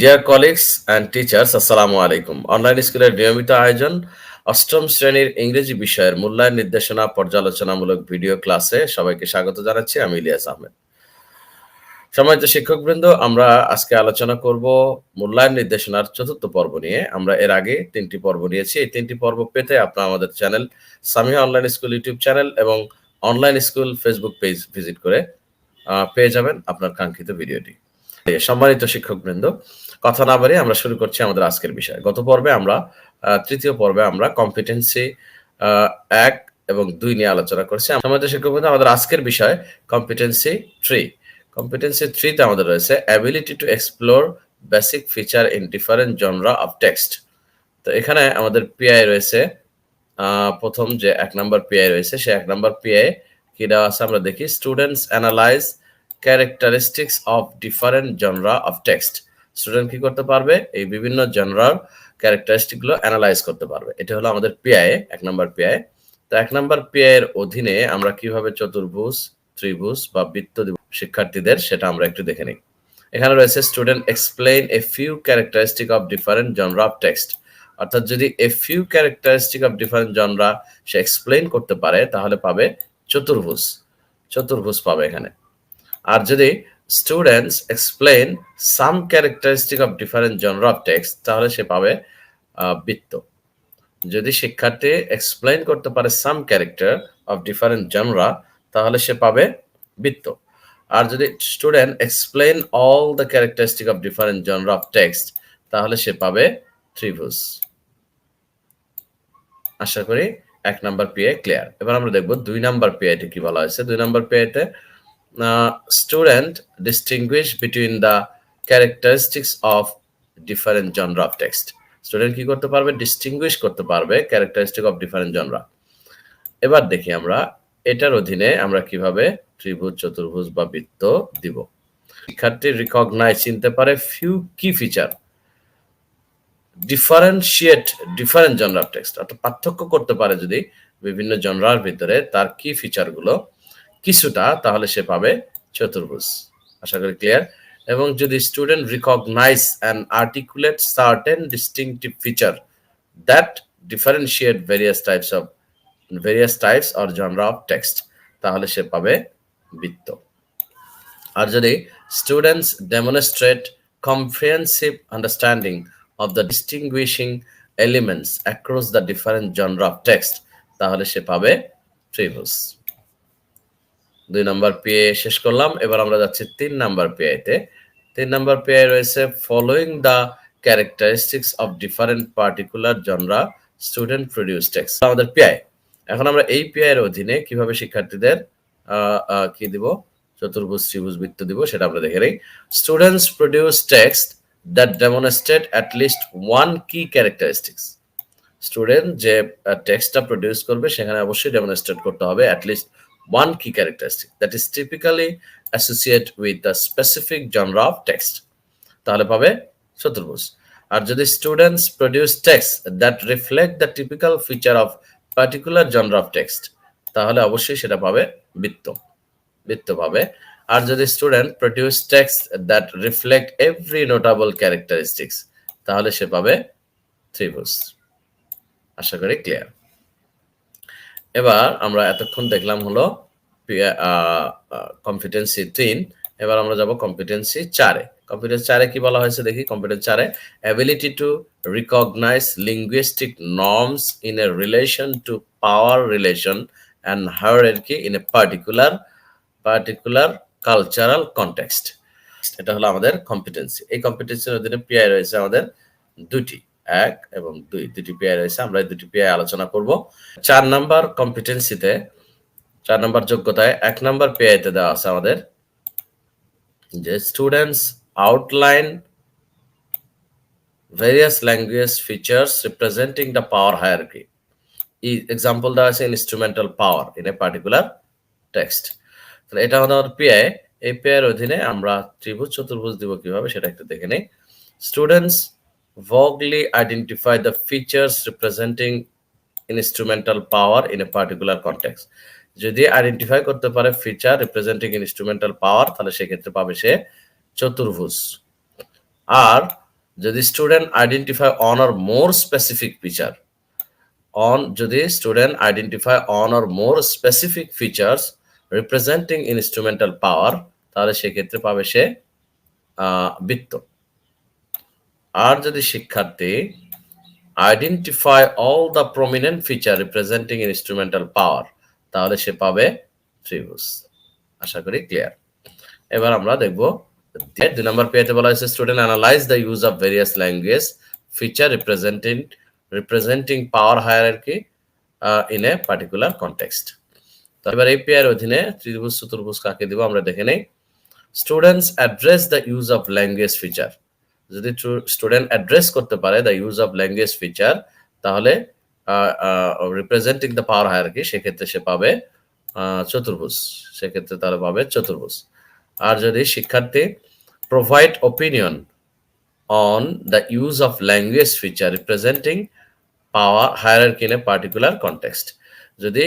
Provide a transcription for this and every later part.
Deer colleagues and teachers আসসালামু আলাইকুম online স্কুলের নিয়মিত আয়োজন অষ্টম শ্রেণির ইংরেজি বিষয়ের মূল্যায়ন নির্দেশনা পর্যালোচনামূলক ভিডিও ক্লাসে সবাইকে স্বাগত জানাচ্ছি, আমি ইলিয়াস আহমেদ। সম্মানিত শিক্ষকবৃন্দ, আমরা আজকে আলোচনা করব মূল্যায়ন নির্দেশনার চতুর্থ পর্ব নিয়ে। আমরা এর আগে তিনটি পর্ব নিয়েছি। এই তিনটি পর্ব পেতে আপনারা আমাদের channel Samiha online school YouTube channel এবং online school Facebook page visit করে পেয়ে যাবেন আপনার কাঙ্ক্ষিত ভিডিওটি। সম্মানিত শিক্ষক শিক্ষকবৃন্দ, কথা না বাড়িয়ে আমরা শুরু করছি আমাদের আজকের বিষয়। গত পর্বে আমরা তৃতীয় পর্বে আমরা কম্পিটেন্সি এক এবং দুই নিয়ে আলোচনা করছি। সম্মানিত শিক্ষকবৃন্দ, আমাদের আজকের বিষয় কম্পিটেন্সি থ্রি কম্পিটেন্সি থ্রিতে আমাদের রয়েছে ability to explore basic feature in different genre of text তো এখানে আমাদের পিআই রয়েছে প্রথম যে এক নম্বর পিআই রয়েছে সে এক নম্বর পিআই কি দেওয়া আছে আমরা দেখি। Students analyse characteristics of different genre of text student কি করতে পারবে? এই বিভিন্ন জনরার ক্যারেক্টারিস্টিকগুলো অ্যানালাইজ করতে পারবে। এটা হলো আমাদের পিআই এক নম্বর পিআই তো এক নম্বর পিআই এর অধীনে আমরা কীভাবে চতুর্ভুজ, ত্রিভুজ বা বৃত্ত শিক্ষার্থীদের, সেটা আমরা একটু দেখে নিই। এখানে রয়েছে student explain a few characteristic of different genre of text অর্থাৎ যদি a few characteristic of different genre say explain করতে পারে, তাহলে পাবে চতুর্ভুজ। চতুর্ভুজ পাবে এখানে। আর যদি students explain some characteristic of different genre of text তাহলে সে পাবে বৃত্ত। যদি শিক্ষার্থী এক্সপ্লেইন করতে পারে some character of different genre তাহলে সে পাবে বৃত্ত। আর যদি student explain all the characteristic of different genre of text তাহলে সে পাবে ত্রিভুজ। আশা করি এক নাম্বার পিএ ক্লিয়ার এবার আমরা দেখব দুই নাম্বার পিআইতে কি বলা হয়েছে। দুই number পিআইতে student distinguish between the characteristics of different genre of text student কি করতে পারবে? ডিস্টিংগুইশ করতে পারবে ক্যারেক্টারিস্টিক অফ ডিফারেন্ট জনরা এবার দেখি আমরা, এটার অধীনে আমরা কীভাবে ত্রিভুজ, চতুর্ভুজ বা বৃত্ত দিব। শিক্ষার্থী রিকগনাইজ চিনতে পারে few key feature differentiate different genre text অর্থাৎ পার্থক্য করতে পারে যদি বিভিন্ন জনরার ভিতরে তার কি ফিচারগুলো কিছুটা, তাহলে সে পাবে চতুর্ভুজ। আশা করি ক্লিয়ার এবং যদি student recognise and articulate certain distinctive feature that differentiate various types of various types or genre of text তাহলে সে পাবে বৃত্ত। আর যদি students demonstrate comprehensive understanding of the distinguishing elements across the different genre of text তাহলে সে পাবে ত্রিভুজ। দুই নাম্বার পিএ শেষ করলাম। এবার আমরা যাচ্ছি তিন নাম্বার পিআইতে তিন নাম্বার পিআই রয়েছে following the characteristics of different particular genre student produce text আমাদের পিআই এখন আমরা এই পিআই এর অধীনে কীভাবে শিক্ষার্থীদের কি দিব? চতুর্ভুজ, ত্রিভুজ, বৃত্ত দিব, সেটা আমরা দেখে নেই। Students produce text that demonstrate at least one key characteristics student যে টেক্সটটা প্রডিউস করবে, সেখানে অবশ্যই ডেমনস্ট্রেট করতে হবে at least one key characteristic that is typically associate with the specific genre of text তাহলে পাবে চতুর্ভুজ আর যদি students produce text that reflect the typical feature of particular genre of text তাহলে অবশ্যই সেটা পাবে বৃত্ত। বৃত্ত পাবে। আর যদি student produce text that reflect every notable characteristics তাহলে সে পাবে ত্রিভুজ। আশা করি ক্লিয়ার এবার আমরা এতক্ষণ দেখলাম হলো কম্পিটেন্সি তিন, এবার আমরা যাব কম্পিটেন্সি চারে। কম্পিটেন্স চারে কি বলা হয়েছে দেখি? কম্পিটেন্স চারে ability to recognise linguistic norms in a relation to power relation and hierarchy in a particular particular cultural context এটা হলো আমাদের কম্পিটেন্সি এই কম্পিটেন্সির অধীনে পিআই রয়েছে আমাদের দুটি। এক এবং দুই, দুটি পিআই রয়েছে, আমরা এই দুটি পিআই আলোচনা করব। চার নাম্বার কম্পিটেন্সিতে চার নাম্বার যোগ্যতায়, এক নাম্বার পিআইতে দেওয়া আছে আমাদের। যে students outline various language features representing the power hierarchy example দেওয়া আছে instrumental power in a particular text তাহলে এটা আমাদের পিআই এই পিআই এর অধীনে আমরা ত্রিভুজ, চতুর্ভুজ দিব কীভাবে সেটা একটু দেখে নেই। Students vaguely identify the features representing instrumental power in a particular context. যদি আইডেন্টিফাই করতে পারে ফিচার রিপ্রেজেন্টিং ইনস্ট্রুমেন্টাল পাওয়ার তাহলে সেক্ষেত্রে পাবে সে চতুর্ভুজ। আর যদি student identify one or more specific feature one যদি student identify one or more specific features representing instrumental power তাহলে সেক্ষেত্রে পাবে সে বৃত্ত। আর যদি শিক্ষার্থী identify all the prominent feature representing instrumental power তাহলে সে পাবে ত্রিভুজ আশা করি ক্লিয়ার এবার আমরা দেখব দুই নম্বর পেতে বলা হয়েছে student analyse the use of various language feature representing representing power hierarchy in a particular context তো এবার এই পেয়ার অধীনে ত্রিভুজ, চতুর্ভুজ কাকে দিব? আমরা দেখে নেই। Students address the use of language feature যদি স্টুডেন্ট অ্যাড্রেস করতে পারে the use of language feature তাহলে রিপ্রেজেন্টিং দ্য পাওয়ার হায়ারকি সেক্ষেত্রে সে পাবে চতুর্ভুজ। সেক্ষেত্রে তাহলে পাবে চতুর্ভুজ। আর যদি শিক্ষার্থী provide opinion on the use of language feature representing power hierarchy in a particular context যদি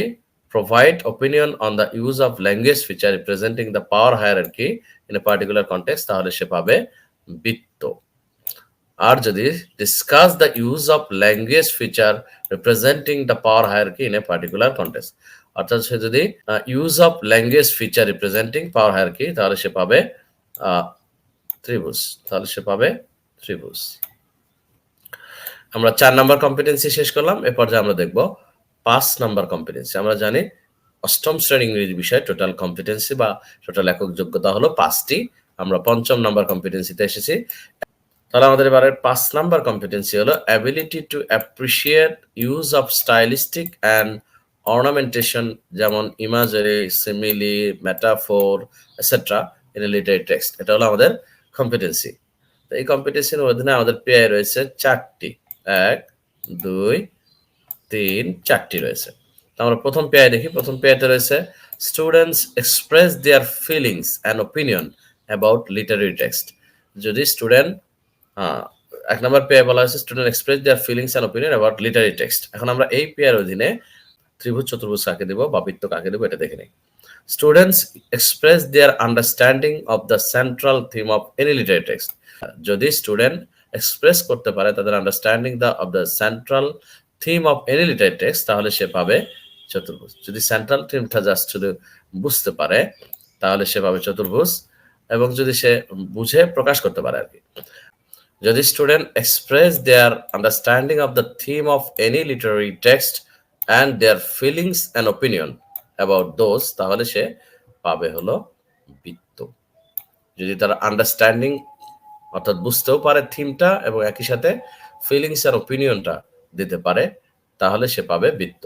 provide provide opinion on the use of language feature representing the power hierarchy in a particular context, তাহলে সে পাবে বৃত্ত আর যদি discuss the use of language feature representing the power hierarchy in a particular context. অর্থাৎ সে যদি use of language feature representing power hierarchy তাহলে সে পাবে ত্রিভুজ। তাহলে সে পাবে ত্রিভুজ। আমরা চার নাম্বার কম্পিটেন্সি শেষ করলাম। এ পর্যায়ে আমরা দেখব পাঁচ নাম্বার কম্পিটেন্সি আমরা জানি অষ্টম শ্রেণি ইংরেজি বিষয়ে টোটাল কম্পিটেন্সি বা টোটাল একক যোগ্যতা হলো পাঁচটি। আমরা পঞ্চম নাম্বার কম্পিটেন্সিতে এসেছি। তাহলে আমাদের এবারে পাঁচ নাম্বার কম্পিটেন্সি হলো ability to appreciate use of stylistic and ornamentation যেমন imagery simile metaphor etcetera in literary text এটা হলো আমাদের কম্পিটেন্সি তো এই কম্পিটিশনের অধীনে আমাদের পেয়ে রয়েছে চারটি। এক, দুই, তিন, চারটি রয়েছে। আমরা প্রথম পেয়ার দেখি। প্রথম পেয়ারতে রয়েছে students express their feelings and opinion about literary text যদি স্টুডেন্ট এক নম্বর পেয়ার বলা হয়েছে student express their feelings and opinion about literary text এখন আমরা এই পেয়ার অধীনে ত্রিভুজ, চতুর্ভুজ কাকে দেবো বা বৃত্ত কাকে দেবো এটা দেখে নিই। Students express their understanding of the central theme of any literary text যদি স্টুডেন্ট এক্সপ্রেস করতে পারে তাদের understanding the of the central theme of any literary text তাহলে সে পাবে চতুর্ভুজ। যদি সেন্ট্রাল থিমটা জাস্ট শুধু বুঝতে পারে, তাহলে সে পাবে চতুর্ভুজ এবং যদি সে বুঝে প্রকাশ করতে পারে আর কি। যদি student express their understanding of the theme of any literary text and their feelings and opinion about those তাহলে সে পাবে হলো বৃত্ত। যদি তার আন্ডারস্ট্যান্ডিং অর্থাৎ বুঝতেও পারে থিমটা এবং একই সাথে ফিলিংস আর ওপিনিয়নটা দিতে পারে, তাহলে সে পাবে বৃত্ত।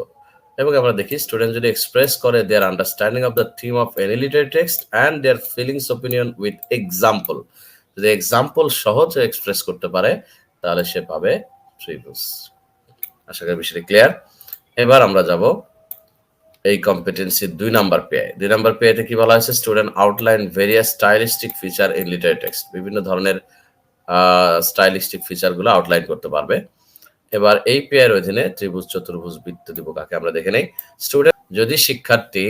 এবং আমরা দেখি স্টুডেন্ট যদি এক্সপ্রেস করে their understanding of the theme of any literary text and their feelings opinion with example যদি এক্সাম্পল সহজে এক্সপ্রেস করতে পারে, তাহলে সে পাবে ত্রিভুজ আশা করি বিষয়টি ক্লিয়ার এবার আমরা যাব এই কম্পিটেন্সি দুই নাম্বার পেয়ে দুই নাম্বার পেয়েতে কি বলা হয়েছে? Student outline various stylistic feature in literary text বিভিন্ন ধরনের স্টাইলিস্টিক ফিচারগুলো আউটলাইন করতে পারবে। এবার এই পেয়ার অধীনে ত্রিভুজ, চতুর্ভুজ, বৃত্ত দিব কাকে আমরা দেখে নেই। স্টুডেন্ট যদি শিক্ষার্থী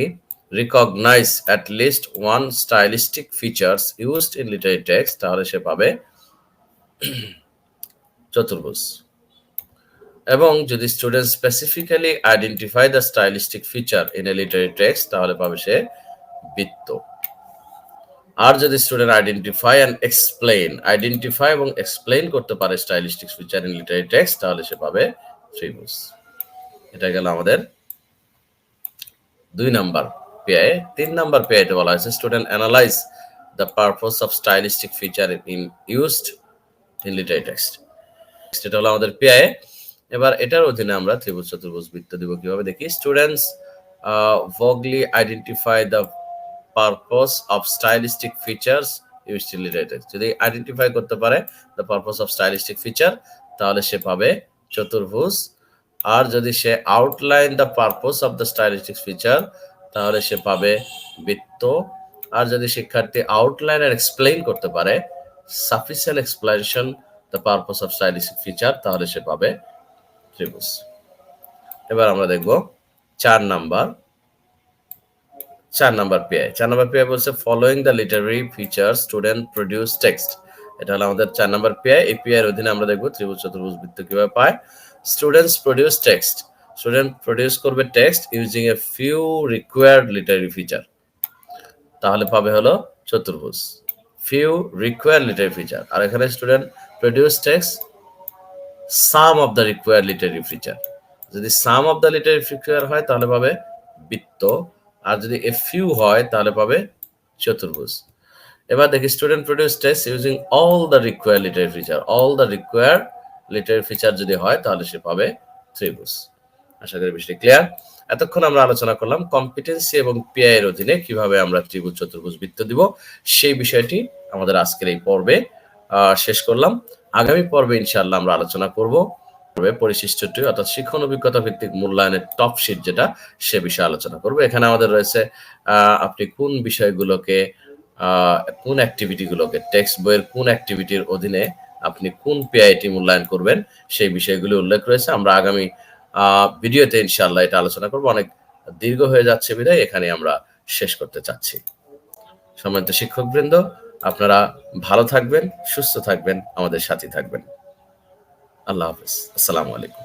recognise at least one stylistic features used in literary text তাহলে সে পাবে চতুর্ভুজ। এবং যদি student specifically identify the stylistic feature in a literary text তাহলে পাবে সে বৃত্ত। আর যদি student identify and explain identify এবং এক্সপ্লেইন করতে পারে stylistic feature in literary text তাহলে সে পাবে ত্রিভুজ। এটা গেল আমাদের দুই নাম্বার। পেয়ে তিন নাম্বার পেয়েতে বলা হয়েছে student analyse the purpose of stylistic feature in used in literary text এটা হলো আমাদের পেয়ে এবার এটার অধীনে আমরা ত্রিভুজ চতুর্ভুজ বৃত্ত দিব কীভাবে দেখি? Students vaguely identify the purpose of stylistic features use in literary text যদি আইডেন্টিফাই করতে পারে the purpose of stylistic feature তাহলে সে পাবে চতুর্ভুজ। আর যদি সে outline the purpose of the stylistic feature তাহলে সে পাবে বৃত্ত। আর যদি শিক্ষার্থী আউটলাইন আর এক্সপ্লেইন করতে পারে sufficient explanation the purpose of stylistic feature তাহলে সে পাবে ত্রিভুজ। এবার আমরা দেখব চার নাম্বার চার নাম্বার পেয়ে চার নাম্বার পেয়ে বলছে following the literary feature student produce text এটা হলো আমাদের চার নাম্বার পিআই এই পিআই এর অধীনে আমরা দেখব ত্রিভুজ, চতুর্ভুজ, বৃত্ত কীভাবে পায়। Students produce text student produce করবে text using a few required literary feature তাহলে পাবে হলো চতুর্ভুজ। ফিউ রিকোয়ার্ড লিটারি ফিচার আর এখানে student produce text some of the required literary feature যদি some of the literary feature হয়, তাহলে পাবে বৃত্ত। আর যদি এ ফিউ হয়, তাহলে পাবে চতুর্ভুজ। এবার দেখি student produce test using all the require literary feature all the require literary feature যদি হয়, তাহলে সে পাবে ত্রিভুজ। আশা করি বিষয়টি ক্লিয়ার এতক্ষণ আমরা আলোচনা করলাম কম্পিটেন্সি এবং পিআই এর অধীনে কীভাবে আমরা ত্রিভুজ, চতুর্ভুজ বৃত্ত দিব, সেই বিষয়টি আমাদের আজকের এই পর্বে শেষ করলাম। আগামী পর্বে ইনশাআল্লাহ আমরা আলোচনা করব। পর্বে পরিশিষ্টটি অর্থাৎ শিক্ষণ অভিজ্ঞতা ভিত্তিক মূল্যায়নের টপ শিট যেটা, সে বিষয়ে আলোচনা করব। এখানে আমাদের রয়েছে আপনি কোন বিষয়গুলোকে কোন অ্যাক্টিভিটিগুলোকে টেক্সট বইয়ের কোন অ্যাক্টিভিটির অধীনে আপনি কোন পিআইটি মূল্যায়ন করবেন, সেই বিষয়গুলো উল্লেখ রয়েছে। আমরা আগামী ভিডিওতে ইনশাল্লাহ এটা আলোচনা করব। অনেক দীর্ঘ হয়ে যাচ্ছে বিদায়, এখানে আমরা শেষ করতে চাচ্ছি। সম্মানিত শিক্ষকবৃন্দ, আপনারা ভালো থাকবেন, সুস্থ থাকবেন, আমাদের সাথে থাকবেন। আল্লাহ হাফিজ। আসসালামু আলাইকুম।